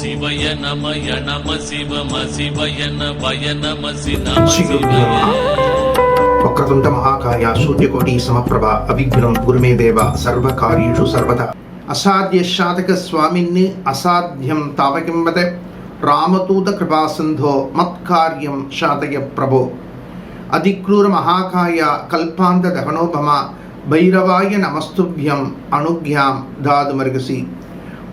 శివయ నమయ నమ శివ శివయ నమయ నమ ఒక్కకుంట మహాకాయ సూర్యకోటి సమప్రభ అవిఘ్నం గురుమే దేవ సర్వకార్యేషు సర్వత అసాధ్య శాతక స్వామిన్ని అసాధ్యం తావకింవద రామతూత కృపాసంధో మత్కార్యం శాతయ ప్రభో. అధిక్రూర మహాకాయ కల్పాంత దహనోపమ భైరవాయ నమస్తుభ్యం అనుజ్ఞాం దాదుమరుగసి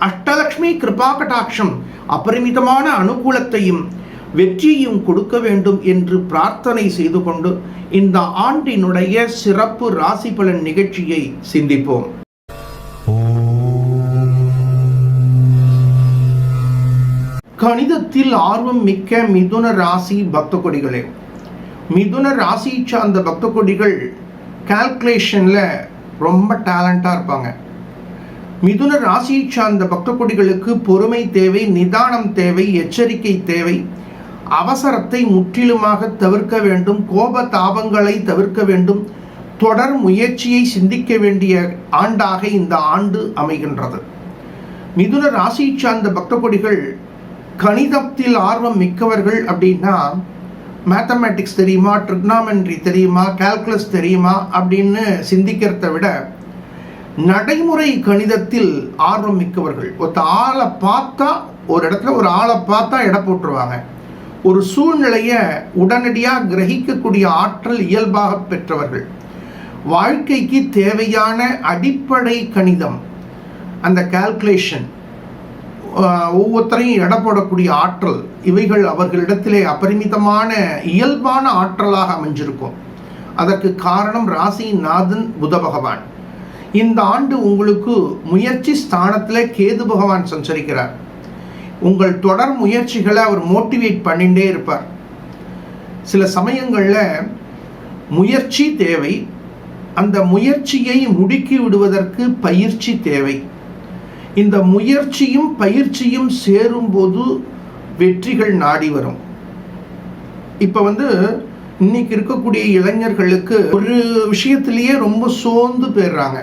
அஷ்டலக்ஷ்மி கிருபா கடாட்சம் அபரிமிதமான அனுகூலத்தையும் வெற்றியையும் கொடுக்க வேண்டும் என்று பிரார்த்தனை செய்து கொண்டு இந்த ஆண்டினுடைய சிறப்பு ராசி பலன் நிகழ்ச்சியை சிந்திப்போம். கணிதத்தில் ஆர்வம் மிக்க மிதுன ராசி பக்த கொடிகளே மிதுன ராசி சார்ந்த பக்த கொடிகள் கால்குலேஷனில் ரொம்ப டேலண்டாக இருப்பாங்க. மிதுன ராசியை சார்ந்த பக்த கொடிகளுக்கு பொறுமை தேவை நிதானம் தேவை எச்சரிக்கை தேவை. அவசரத்தை முற்றிலுமாக தவிர்க்க வேண்டும் கோப தாபங்களை தவிர்க்க வேண்டும். தொடர் முயற்சியை சிந்திக்க வேண்டிய ஆண்டாக இந்த ஆண்டு அமைகின்றது. மிதுன ராசியை சார்ந்த பக்த கொடிகள் கணிதத்தில் ஆர்வம் மிக்கவர்கள் அப்படின்னா மேத்தமேட்டிக்ஸ் தெரியுமா ட்ரிக்னாமெண்ட்ரி தெரியுமா கால்குலஸ் தெரியுமா அப்படின்னு சிந்திக்கிறத விட நடைமுறை கணிதத்தில் ஆர்வம் மிக்கவர்கள். ஒருத்த ஆளை பார்த்தா ஒரு இடத்துல ஒரு ஆளை பார்த்தா எடை போட்டுருவாங்க. ஒரு சூழ்நிலையை உடனடியாக கிரகிக்கக்கூடிய ஆற்றல் இயல்பாக பெற்றவர்கள். வாழ்க்கைக்கு தேவையான அடிப்படை கணிதம் அந்த கால்குலேஷன் ஒவ்வொருத்தரையும் எடை போடக்கூடிய ஆற்றல் இவைகள் அவர்களிடத்திலே அபரிமிதமான இயல்பான ஆற்றலாக அமைஞ்சிருக்கும். அதற்கு காரணம் ராசியின் நாதன் புத பகவான். இந்த ஆண்டு உங்களுக்கு முயற்சி ஸ்தானத்தில் கேது பகவான் சஞ்சரிக்கிறார். உங்கள் தொடர் முயற்சிகளை அவர் மோட்டிவேட் பண்ணிகிட்டே இருப்பார். சில சமயங்களில் முயற்சி தேவை அந்த முயற்சியை முடுக்கி விடுவதற்கு பயிற்சி தேவை. இந்த முயற்சியும் பயிற்சியும் சேரும்போது வெற்றிகள் நாடி வரும். இப்போ வந்து இன்னைக்கு இருக்கக்கூடிய இளைஞர்களுக்கு ஒரு விஷயத்திலேயே ரொம்ப சோர்ந்து போயிடுறாங்க.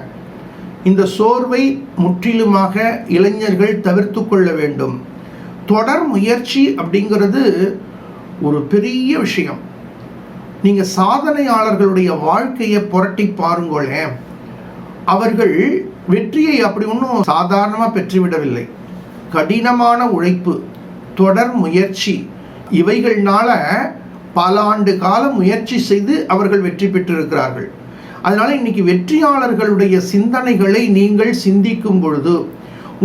இந்த சோர்வை முற்றிலுமாக இளைஞர்கள் தவிர்த்து கொள்ள வேண்டும். தொடர் முயற்சி அப்படிங்கிறது ஒரு பெரிய விஷயம். நீங்கள் சாதனையாளர்களுடைய வாழ்க்கையை புரட்டி பாருங்களேன். அவர்கள் வெற்றியை அப்படி ஒன்றும் சாதாரணமாக பெற்றுவிடவில்லை. கடினமான உழைப்பு தொடர் முயற்சி இவைகள்னால பல ஆண்டு கால முயற்சி செய்து அவர்கள் வெற்றி பெற்றிருக்கிறார்கள். அதனால் இன்னைக்கு வெற்றியாளர்களுடைய சிந்தனைகளை நீங்கள் சிந்திக்கும் பொழுது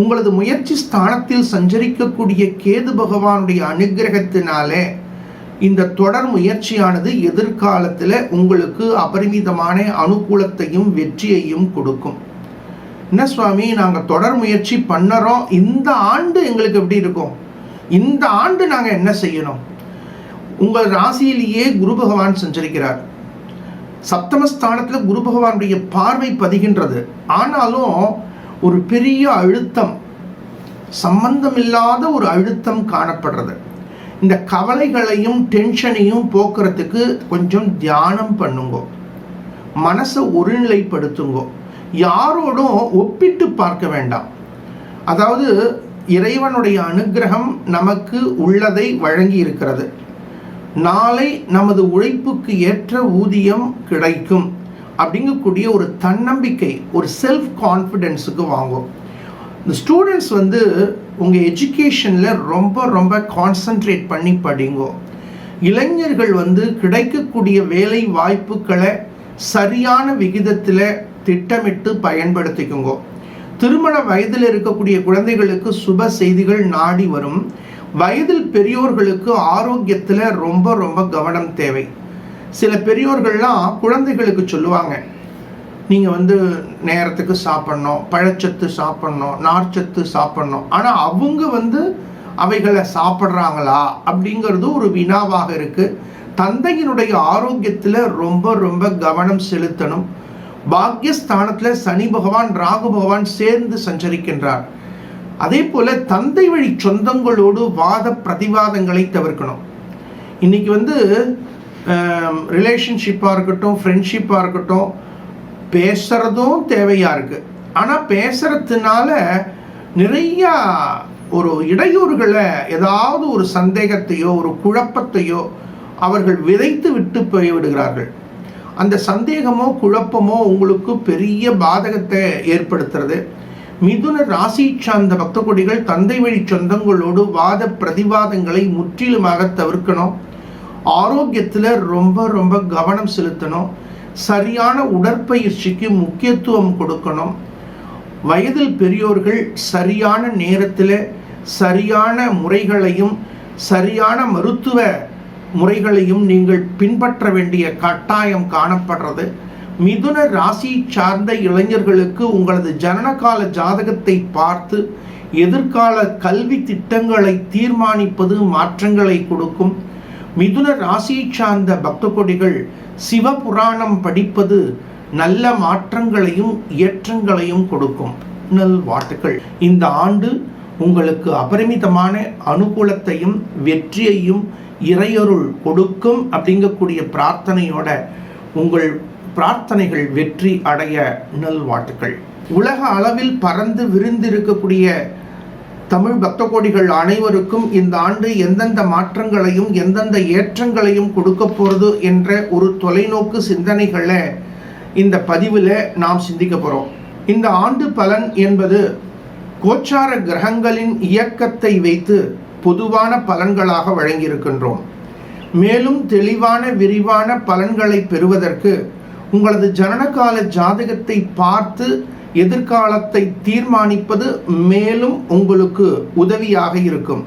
உங்களது முயற்சி ஸ்தானத்தில் சஞ்சரிக்கக்கூடிய கேது பகவானுடைய அனுகிரகத்தினாலே இந்த தொடர் முயற்சியானது எதிர்காலத்தில் உங்களுக்கு அபரிமிதமான அனுகூலத்தையும் வெற்றியையும் கொடுக்கும். என்ன சுவாமி நாங்கள் தொடர் முயற்சி பண்ணுறோம். இந்த ஆண்டு எங்களுக்கு எப்படி இருக்கும்? இந்த ஆண்டு நாங்கள் என்ன செய்யணும்? உங்கள் ராசியிலேயே குரு பகவான் சஞ்சரிக்கிறார். சப்தமஸ்தானத்தில் குரு பகவானுடைய பார்வை பதிகின்றது. ஆனாலும் ஒரு பெரிய அழுத்தம் சம்பந்தமில்லாத ஒரு அழுத்தம் காணப்படுறது. இந்த கவலைகளையும் டென்ஷனையும் போக்குறதுக்கு கொஞ்சம் தியானம் பண்ணுங்கோ. மனசை ஒருநிலைப்படுத்துங்கோ. யாரோடும் ஒப்பிட்டு பார்க்க வேண்டாம். அதாவது இறைவனுடைய அனுக்கிரகம் நமக்கு உள்ளதை வழங்கி இருக்கிறது நாளை நமது உழைப்புக்கு ஏற்ற ஊதியம் கிடைக்கும் அப்படிங்கக்கூடிய ஒரு தன்னம்பிக்கை ஒரு செல்ஃப் கான்ஃபிடென்ஸுக்கு வாங்கும். இந்த ஸ்டூடெண்ட்ஸ் வந்து உங்கள் எஜுகேஷனில் ரொம்ப ரொம்ப கான்சன்ட்ரேட் பண்ணி படிங்கோ. இளைஞர்கள் வந்து கிடைக்கக்கூடிய வேலை வாய்ப்புகளை சரியான விகிதத்தில் திட்டமிட்டு பயன்படுத்திக்குங்கோ. திருமண வயதில் இருக்கக்கூடிய குழந்தைகளுக்கு சுப செய்திகள் நாடி வரும். வயதில் பெரியோர்களுக்கு ஆரோக்கியத்தில் ரொம்ப ரொம்ப கவனம் தேவை. சில பெரியோர்கள்லாம் குழந்தைகளுக்கு சொல்லுவாங்க நீங்கள் வந்து நேரத்துக்கு சாப்பிட்ணும் பழச்சத்து சாப்பிட்ணும் நார்ச்சத்து சாப்பிட்ணும். ஆனால் அவங்க வந்து அவைகளை சாப்பிட்றாங்களா அப்படிங்கிறது ஒரு வினாவாக இருக்குது தந்தையினுடைய ஆரோக்கியத்தில் ரொம்ப ரொம்ப கவனம் செலுத்தணும். பாக்யஸ்தானத்தில் சனி பகவான் ராகு பகவான் சேர்ந்து சஞ்சரிக்கின்றார். அதே போல் தந்தை வழி சொந்தங்களோடு வாத பிரதிவாதங்களை தவிர்க்கணும். இன்றைக்கி வந்து ரிலேஷன்ஷிப்பாக இருக்கட்டும் ஃப்ரெண்ட்ஷிப்பாக இருக்கட்டும் பேசுகிறதும் தேவையாக இருக்குது ஆனால் பேசுகிறதுனால நிறையா ஒரு இடையூறுகளை ஏதாவது ஒரு சந்தேகத்தையோ ஒரு குழப்பத்தையோ அவர்கள் விதைத்து விட்டு போய்விடுகிறார்கள் அந்த சந்தேகமோ குழப்பமோ உங்களுக்கு பெரிய பாதகத்தை ஏற்படுத்துறது. மிதுன ராசி சார்ந்த பக்த கொடிகள் தந்தை வழி சொந்தங்களோடு வாத பிரதிவாதங்களை முற்றிலுமாக தவிர்க்கணும். ஆரோக்கியத்தில் ரொம்ப ரொம்ப கவனம் செலுத்தணும். சரியான உடற்பயிற்சிக்கு முக்கியத்துவம் கொடுக்கணும். வயதில் பெரியோர்கள் சரியான நேரத்தில் சரியான முறைகளையும் சரியான மருத்துவ முறைகளையும் நீங்கள் பின்பற்ற வேண்டிய கட்டாயம் காணப்படுறது. மிதுன ராசி சார்ந்த இளைஞர்களுக்கு உங்களது ஜனனகால ஜாதகத்தை பார்த்து எதிர்கால கல்வி திட்டங்களை தீர்மானிப்பது மாற்றங்களை கொடுக்கும். மிதுன ராசி சார்ந்த பக்த கொடிகள் சிவபுராணம் படிப்பது நல்ல மாற்றங்களையும் ஏற்றங்களையும் கொடுக்கும். நல் வாழ்த்துக்கள். இந்த ஆண்டு உங்களுக்கு அபரிமிதமான அனுகூலத்தையும் வெற்றியையும் இறையருள் கொடுக்கும் அப்படிங்கக்கூடிய பிரார்த்தனையோட உங்கள் பிரார்த்தனைகள் வெற்றி அடைய நல்வாழ்த்துக்கள் உலக அளவில் பறந்து விரிந்திருக்கக்கூடிய தமிழ் பக்த கோடிகள் அனைவருக்கும் இந்த ஆண்டு எந்தெந்த மாற்றங்களையும் எந்தெந்த ஏற்றங்களையும் கொடுக்க போகிறது என்ற ஒரு தொலைநோக்கு சிந்தனைகளை இந்த பதிவில் நாம் சிந்திக்க போகிறோம் இந்த ஆண்டு பலன் என்பது கோச்சார கிரகங்களின் இயக்கத்தை வைத்து பொதுவான பலன்களாக வழங்கியிருக்கின்றோம். மேலும் தெளிவான விரிவான பலன்களை பெறுவதற்கு உங்களது ஜனனகால ஜாதகத்தை பார்த்து எதிர்காலத்தை தீர்மானிப்பது மேலும் உங்களுக்கு உதவியாக இருக்கும்.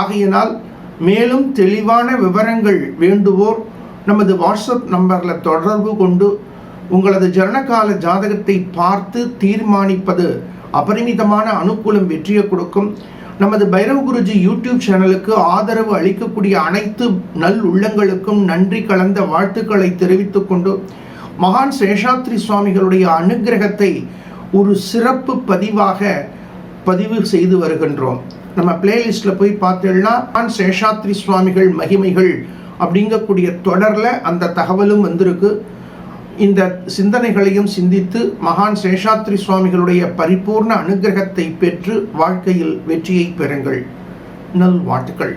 ஆகையினால் மேலும் தெளிவான விவரங்கள் வேண்டுவோர் நமது வாட்ஸ்அப் நம்பரில் தொடர்பு கொண்டு உங்களது ஜனனகால ஜாதகத்தை பார்த்து தீர்மானிப்பது அபரிமிதமான அனுகூலம் வெற்றியை கொடுக்கும். நமது பைரவ குருஜி யூடியூப் சேனலுக்கு ஆதரவு அளிக்கக்கூடிய அனைத்து நல் உள்ளங்களுக்கும் நன்றி கலந்த வாழ்த்துக்களை தெரிவித்துக்கொண்டு மகான் சேஷாத்ரி சுவாமிகளுடைய அனுகிரகத்தை ஒரு சிறப்பு பதிவாக பதிவு செய்து வருகின்றோம். நம்ம பிளேலிஸ்டில் போய் பார்த்தோம்னா மகான் சேஷாத்ரி சுவாமிகள் மகிமைகள் அப்படிங்கக்கூடிய தொடரில் அந்த தகவலும் வந்திருக்கு. இந்த சிந்தனைகளையும் சிந்தித்து மகான் சேஷாத்ரி சுவாமிகளுடைய பரிபூர்ண அனுகிரகத்தை பெற்று வாழ்க்கையில் வெற்றியை பெறுங்கள். நல் வாழ்த்துக்கள்.